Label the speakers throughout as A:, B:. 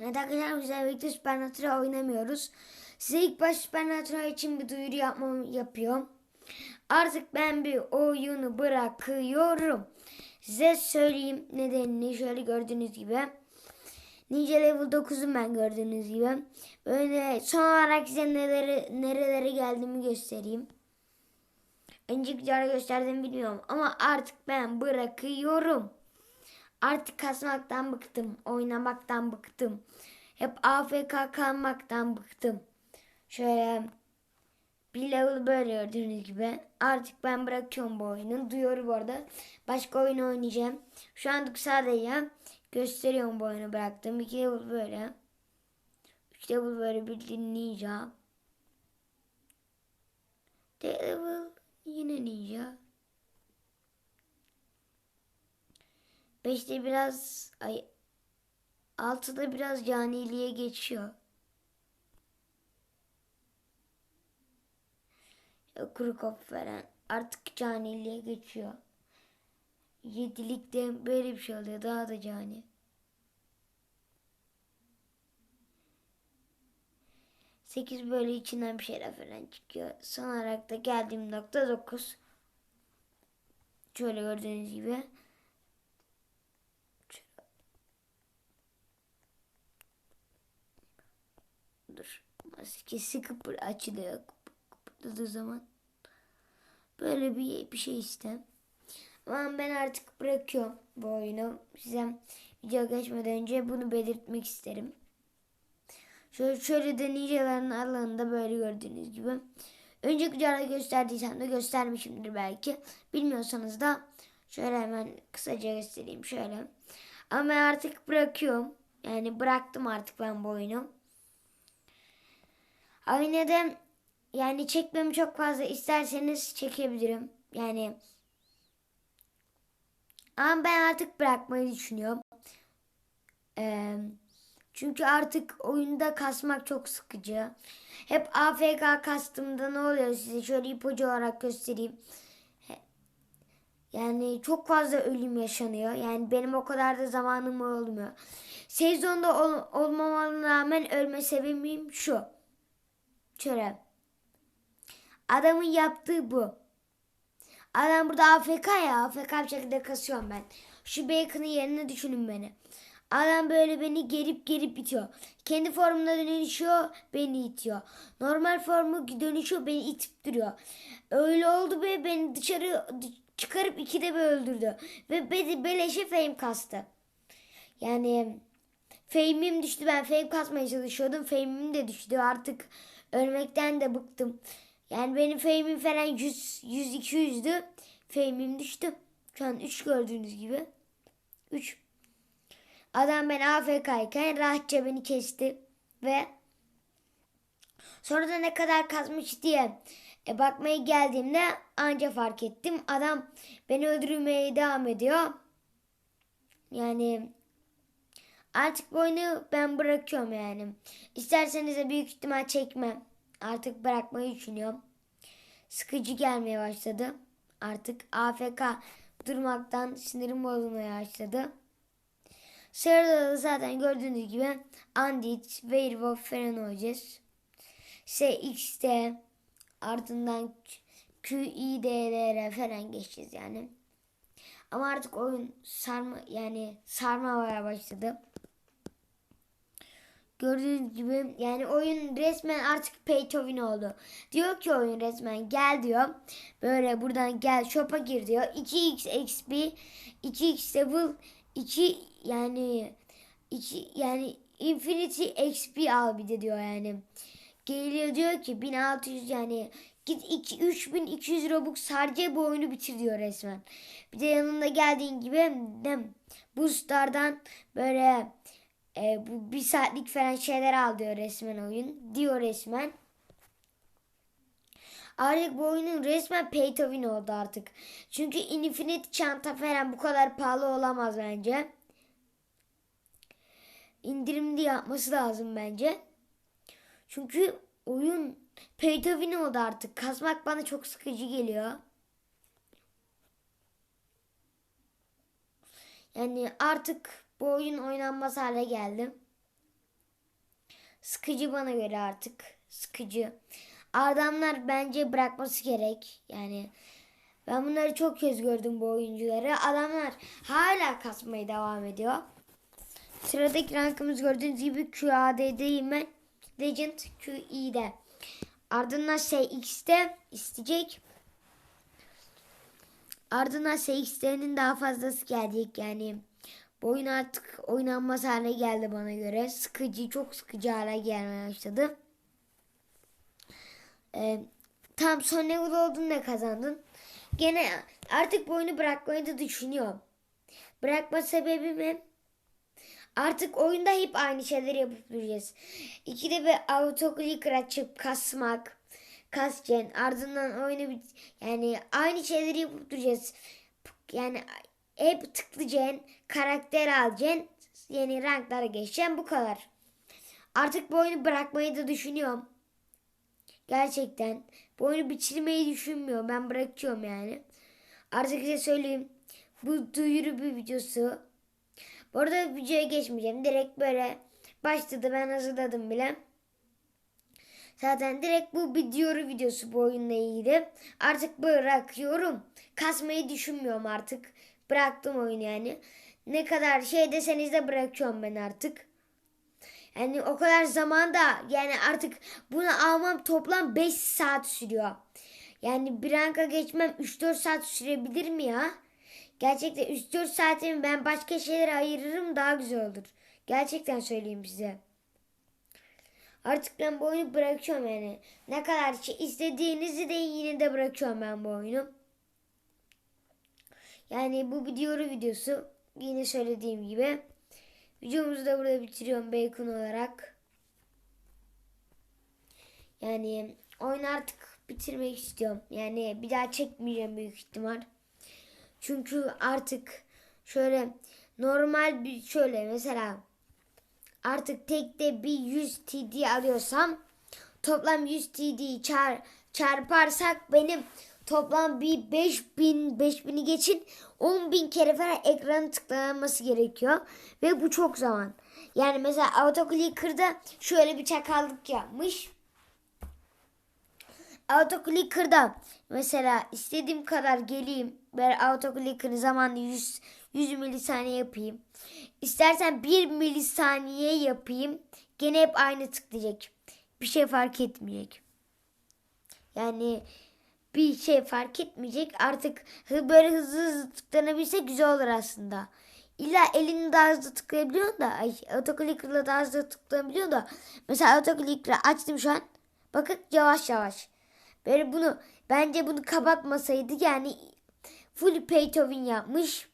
A: Evet arkadaşlar biz birlikte Supernatural oynamıyoruz. Size ilk baş Supernatural için bir duyuru yapmam yapıyorum. Artık ben bir oyunu bırakıyorum. Size söyleyeyim nedenini şöyle gördüğünüz gibi. Ninja Level 9'um ben gördüğünüz gibi. Böyle son olarak size neleri, nerelere geldiğimi göstereyim. Önceki videoda gösterdim bilmiyorum ama artık ben bırakıyorum. Artık kasmaktan bıktım. Oynamaktan bıktım. Hep AFK kalmaktan bıktım. Şöyle bir level böyle gördüğünüz gibi. Artık ben bırakıyorum bu oyunu. Duyuyor bu arada. Başka oyun oynayacağım. Şu an sadece gösteriyorum bu oyunu bıraktım. İki level böyle. Üç level böyle bir. Dört level yine ninja. Beşte biraz ay altıda biraz caniliğe geçiyor. Kuru kop falan artık caniliğe geçiyor. Yedilikte böyle bir şey oluyor daha da cani. Sekiz böyle içinden bir şeyler falan çıkıyor. Son olarak da geldiğim nokta dokuz. Şöyle gördüğünüz gibi. Maskesi kıpır açılıyor. Kıpırdadığı zaman. Böyle bir, bir şey istem. Ama ben artık bırakıyorum bu oyunu. Size video geçmeden önce bunu belirtmek isterim. Şöyle, şöyle de ninjaların alanında böyle gördüğünüz gibi. Önceki videoda gösterdiysem de göstermişimdir belki. Bilmiyorsanız da şöyle hemen kısaca göstereyim şöyle. Ama artık bırakıyorum. Yani bıraktım artık ben bu oyunu. Aynada yani çekmemi çok fazla isterseniz çekebilirim. Yani ama ben artık bırakmayı düşünüyorum. Ee, çünkü artık oyunda kasmak çok sıkıcı. Hep AFK kastığımda ne oluyor size şöyle ipucu olarak göstereyim. Yani çok fazla ölüm yaşanıyor. Yani benim o kadar da zamanım olmuyor. Sezonda ol, olmamama rağmen ölme sebebim şu. Şöyle. Adamın yaptığı bu. Adam burada AFK ya. AFK bir şekilde kasıyorum ben. Şu Bacon'ın yerine düşünün beni. Adam böyle beni gerip gerip itiyor. Kendi formuna dönüşüyor beni itiyor. Normal formu dönüşüyor beni itip duruyor. Öyle oldu be beni dışarı çıkarıp ikide bir öldürdü. Ve be, beleşe fame kastı. Yani fame'im düştü. Ben fame kasmaya çalışıyordum. Fame'im de düştü. Artık ölmekten de bıktım. Yani benim fame'im falan 100, 100 200'dü. Fame'im düştü. Şu an 3 gördüğünüz gibi. 3. Adam ben AFK'yken rahatça beni kesti. Ve sonra da ne kadar kazmış diye e, bakmaya geldiğimde anca fark ettim. Adam beni öldürmeye devam ediyor. Yani artık bu oyunu ben bırakıyorum yani. İsterseniz de büyük ihtimal çekmem. Artık bırakmayı düşünüyorum. Sıkıcı gelmeye başladı. Artık AFK durmaktan sinirim bozulmaya başladı. Sırada da zaten gördüğünüz gibi Andit, Werewolf oynayacağız. SX'de ardından QIDLR falan geçeceğiz yani. Ama artık oyun sarma yani sarmamaya başladı. Gördüğünüz gibi yani oyun resmen artık pay to win oldu. Diyor ki oyun resmen gel diyor. Böyle buradan gel shop'a gir diyor. 2x XP 2x level 2 yani 2 yani infinity XP al bir de diyor yani. Geliyor diyor ki 1600 yani git 2 3200 Robux harca bu oyunu bitir diyor resmen. Bir de yanında geldiğin gibi dem boostlardan böyle e, bu bir saatlik falan şeyler al diyor resmen oyun. Diyor resmen. Artık bu oyunun resmen pay to win oldu artık. Çünkü Infinite çanta falan bu kadar pahalı olamaz bence. İndirimli yapması lazım bence. Çünkü oyun pay to win oldu artık. Kazmak bana çok sıkıcı geliyor. Yani artık bu oyun oynanmaz hale geldi. Sıkıcı bana göre artık. Sıkıcı. Adamlar bence bırakması gerek. Yani ben bunları çok kez gördüm bu oyuncuları. Adamlar hala kasmaya devam ediyor. Sıradaki rankımız gördüğünüz gibi QAD'deyim ben. Legend QE'de. Ardından SX'de isteyecek. Ardından SX'lerin daha fazlası gelecek yani. Bu oyun artık oynanmaz hale geldi bana göre. Sıkıcı, çok sıkıcı hale gelmeye başladı. Ee, tam son level oldun da kazandın. Gene artık bu oyunu bırakmayı da düşünüyorum. Bırakma sebebim artık oyunda hep aynı şeyleri yapıp duracağız. İkide bir autoclicker açıp kasmak, kasacaksın. Ardından oyunu yani aynı şeyleri yapıp duracağız. Yani hep tıklayacaksın, karakter alacaksın, yeni ranklara geçeceksin bu kadar. Artık bu oyunu bırakmayı da düşünüyorum. Gerçekten. Bu oyunu bitirmeyi düşünmüyorum. Ben bırakıyorum yani. Artık size söyleyeyim. Bu duyuru bir videosu. Bu arada videoya geçmeyeceğim. Direkt böyle başladı. Ben hazırladım bile. Zaten direkt bu bir duyuru videosu bu oyunla ilgili. Artık bırakıyorum. Kasmayı düşünmüyorum artık. Bıraktım oyunu yani. Ne kadar şey deseniz de bırakıyorum ben artık. Yani o kadar zamanda yani artık bunu almam toplam 5 saat sürüyor. Yani bir ranka geçmem 3-4 saat sürebilir mi ya? Gerçekten 3-4 saatimi ben başka şeylere ayırırım daha güzel olur. Gerçekten söyleyeyim size. Artık ben bu oyunu bırakıyorum yani. Ne kadar şey istediğinizi de yine de bırakıyorum ben bu oyunu. Yani bu bir videosu. Yine söylediğim gibi. Videomuzu da burada bitiriyorum bacon olarak. Yani oyunu artık bitirmek istiyorum. Yani bir daha çekmeyeceğim büyük ihtimal. Çünkü artık şöyle normal bir şöyle mesela artık tekte bir 100 TD alıyorsam toplam 100 TD çar, çarparsak benim toplam bir 5000 5000'i geçin 10.000 kere falan ekranı tıklanması gerekiyor. Ve bu çok zaman. Yani mesela autoclicker'da şöyle bir çakallık yapmış. Autoclicker'da mesela istediğim kadar geleyim. Ben autoclicker'ı zamanla 100, 100 milisaniye yapayım. İstersen 1 milisaniye yapayım. Gene hep aynı tıklayacak. Bir şey fark etmeyecek. Yani bir şey fark etmeyecek. Artık böyle hızlı hızlı tıklanabilse güzel olur aslında. İlla elini daha hızlı tıklayabiliyor da ay, autoclicker'la daha hızlı tıklayabiliyor da mesela autoclicker'ı açtım şu an. Bakın yavaş yavaş. Böyle bunu bence bunu kapatmasaydı yani full win yapmış.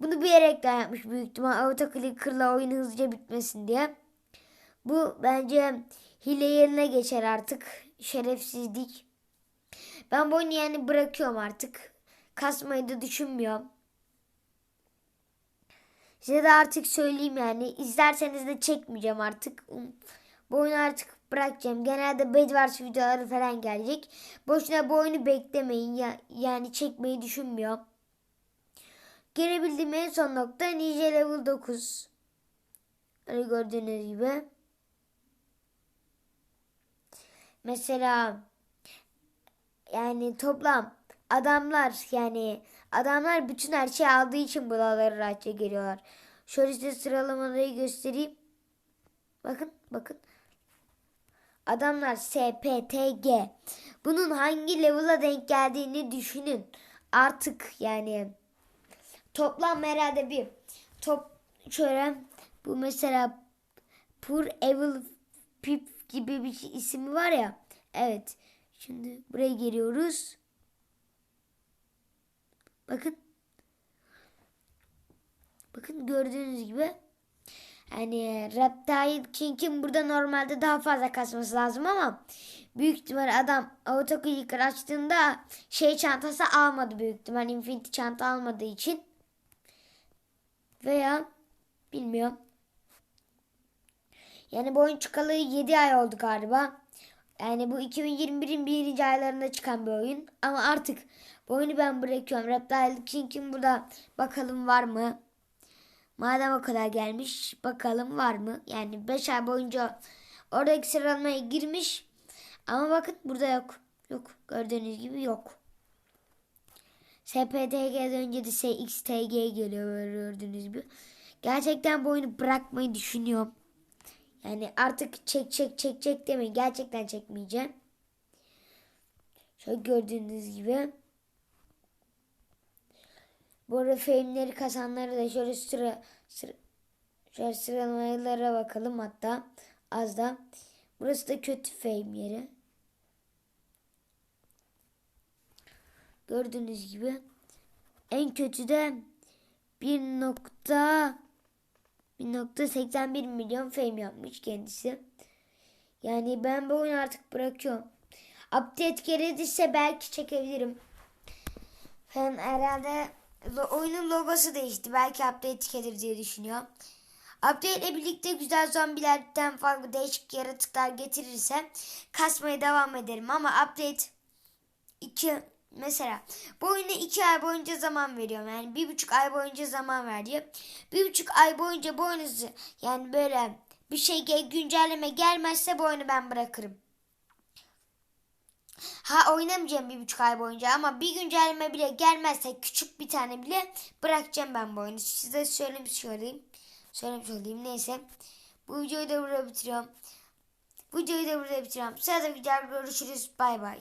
A: Bunu bilerekten yapmış büyük ihtimal autoclicker'la oyun hızlıca bitmesin diye. Bu bence hile yerine geçer artık. Şerefsizlik. Ben bu oyunu yani bırakıyorum artık. Kasmayı da düşünmüyorum. Size de artık söyleyeyim yani. İzlerseniz de çekmeyeceğim artık. Bu oyunu artık bırakacağım. Genelde Bedwars videoları falan gelecek. Boşuna bu oyunu beklemeyin. Ya, yani çekmeyi düşünmüyorum. Gelebildiğim en son nokta Nice Level 9. Öyle gördüğünüz gibi. Mesela yani toplam adamlar yani adamlar bütün her şeyi aldığı için buralara rahatça geliyorlar. Şöyle size sıralamaları göstereyim. Bakın bakın. Adamlar SPTG. Bunun hangi level'a denk geldiğini düşünün. Artık yani toplam herhalde bir top şöyle bu mesela Pur Evil Pip gibi bir şey, ismi var ya. Evet. Şimdi buraya geliyoruz. Bakın. Bakın gördüğünüz gibi. Hani Reptile King'in burada normalde daha fazla kasması lazım ama büyük ihtimal adam autoclicker açtığında şey çantası almadı büyük ihtimal Infinity çanta almadığı için veya bilmiyorum. Yani bu oyun çıkalı 7 ay oldu galiba. Yani bu 2021'in birinci aylarında çıkan bir oyun. Ama artık bu oyunu ben bırakıyorum. Reptile King'in burada bakalım var mı? Madem o kadar gelmiş bakalım var mı? Yani 5 ay boyunca oradaki sıralamaya girmiş. Ama bakın burada yok. Yok. Gördüğünüz gibi yok. SPTG'den önce de SXTG geliyor gördüğünüz gibi. Gerçekten bu oyunu bırakmayı düşünüyorum. Yani artık çek çek çek çek demeyin. Gerçekten çekmeyeceğim. Şöyle gördüğünüz gibi. Bu arada filmleri kazanları da şöyle sıra, sıra şöyle sıralamalara bakalım hatta az da. Burası da kötü fame yeri. Gördüğünüz gibi en kötü de 1.1.81 milyon fame yapmış kendisi. Yani ben bu oyunu artık bırakıyorum. Update gelirse belki çekebilirim. Ben herhalde oyunun logosu değişti. Belki update gelir diye düşünüyorum. Update ile birlikte güzel zombilerden farklı değişik yaratıklar getirirse kasmaya devam ederim. Ama update 2 mesela bu oyuna 2 ay boyunca zaman veriyorum. Yani bir buçuk ay boyunca zaman veriyor. Bir buçuk ay boyunca bu oyunu yani böyle bir şey güncelleme gelmezse bu oyunu ben bırakırım. Ha oynamayacağım bir buçuk ay boyunca ama bir güncelleme bile gelmezse küçük bir tane bile bırakacağım ben bu oyunu. Size söylemiş olayım. Söylemiş olayım neyse. Bu videoyu da burada bitiriyorum. Bu videoyu da burada bitiriyorum. Sırada videoda görüşürüz. Bay bay.